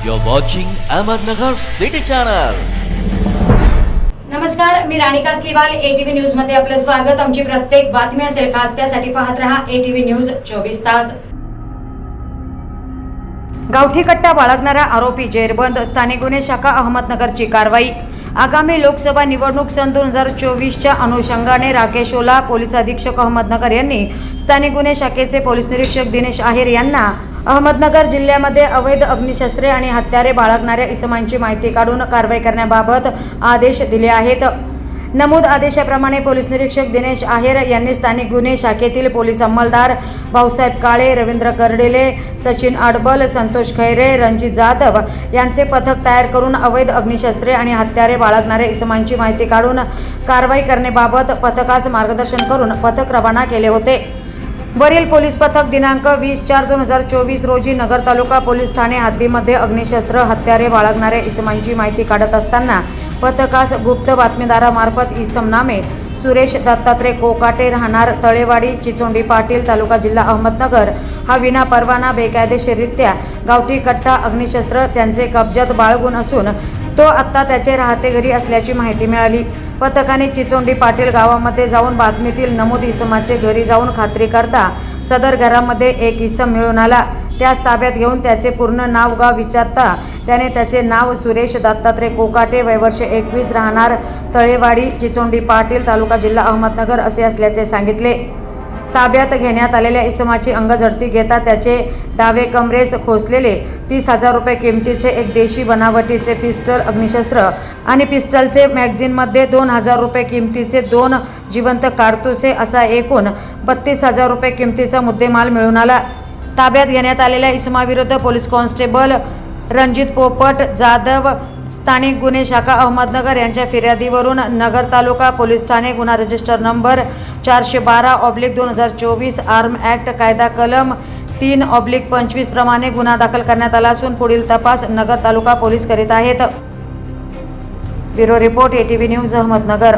You're watching Ahmednagar City Channel. नमस्कार मी Ranika स्लिवाल ATV न्यूजमध्ये आपलं स्वागत. आमची प्रत्येक बातमी असेल खास त्यासाठी पाहत रहा एटीव्ही न्यूज चोवीस तास. गावठी कट्टा बाळगणारा आरोपी जेरबंद स्थानिक गुन्हे शाखा अहमदनगरची कारवाई. आगामी लोकसभा निवडणूक सन दोन हजार चोवीसच्या अनुषंगाने राकेश ओला पोलीस अधीक्षक अहमदनगर यांनी स्थानिक गुन्हे शाखेचे पोलीस निरीक्षक दिनेश आहेर यांना अहमदनगर जिल्ह्यामध्ये अवैध अग्निशस्त्रे आणि हत्यारे बाळगणाऱ्या इसमांची माहिती काढून कारवाई करण्याबाबत आदेश दिले आहेत. नमूद आदेशाप्रमाणे पोलीस निरीक्षक दिनेश आहेर यांनी स्थानिक गुन्हे शाखेतील पोलीस अंमलदार भाऊसाहेब काळे रवींद्र कर्डिले सचिन आडबल संतोष खैरे रणजित जाधव यांचे पथक तयार करून अवैध अग्निशस्त्रे आणि हत्यारे बाळगणाऱ्या इसमांची माहिती काढून कारवाई करण्याबाबत पथकास मार्गदर्शन करून पथक रवाना केले होते. वरील पोलीस पथक दिनांक वीस चार दोन हजार चोवीस रोजी नगर तालुका पोलीस ठाणे हद्दीमध्ये अग्निशस्त्र हत्यारे बाळगणाऱ्या इसमांची माहिती काढत असताना पथकास गुप्त बातमीदारामार्फत इसम नामे सुरेश दत्तात्रय कोकाटे राहणार तळेवाडी चिचोंडी पाटील तालुका जिल्हा अहमदनगर. हा विना परवाना बेकायदेशीररित्या गावठी कट्टा अग्निशस्त्र त्यांचे कब्जात बाळगून असून तो आत्ता त्याचे राहते घरी असल्याची माहिती मिळाली. पथकाने चिचोंडी पाटील गावामध्ये जाऊन बातमीतील नमूद इसमाचे घरी जाऊन खात्री करता सदर घरामध्ये एक इसम मिळून आला. त्यास ताब्यात घेऊन त्याचे पूर्ण नाव गाव विचारता त्याने त्याचे नाव सुरेश दत्तात्रय कोकाटे वयवर्ष एकवीस राहणार तळेवाडी चिचोंडी पाटील तालुका जिल्हा अहमदनगर असे असल्याचे सांगितले. ताब्यात घेण्यात आलेल्या इसमाची अंगझडती घेता त्याचे डावे कमरेस खोसलेले तीस हजार रुपये किमतीचे एक देशी बनावटीचे पिस्टल अग्निशस्त्र आणि पिस्टलचे मॅगझिनमध्ये दोन हजार रुपये किमतीचे दोन जिवंत काडतुसे असा एकूण बत्तीस हजार रुपये किमतीचा मुद्देमाल मिळून आला. ताब्यात घेण्यात आलेल्या इसमाविरुद्ध पोलीस कॉन्स्टेबल रणजित पोपट जाधव स्थानिक गुन्हे शाखा अहमदनगर यांच्या फिर्यादीवरून नगर तालुका पोलीस ठाणे गुन्हा रजिस्टर नंबर चारशे बारा ऑब्लिक दोन हजार चोवीस आर्म ॲक्ट कायदा कलम तीन ऑब्लिक पंचवीस प्रमाणे गुन्हा दाखल करण्यात आला असून पुढील तपास नगर तालुका पोलीस करीत आहेत. Bureau report ATV news Ahmednagar.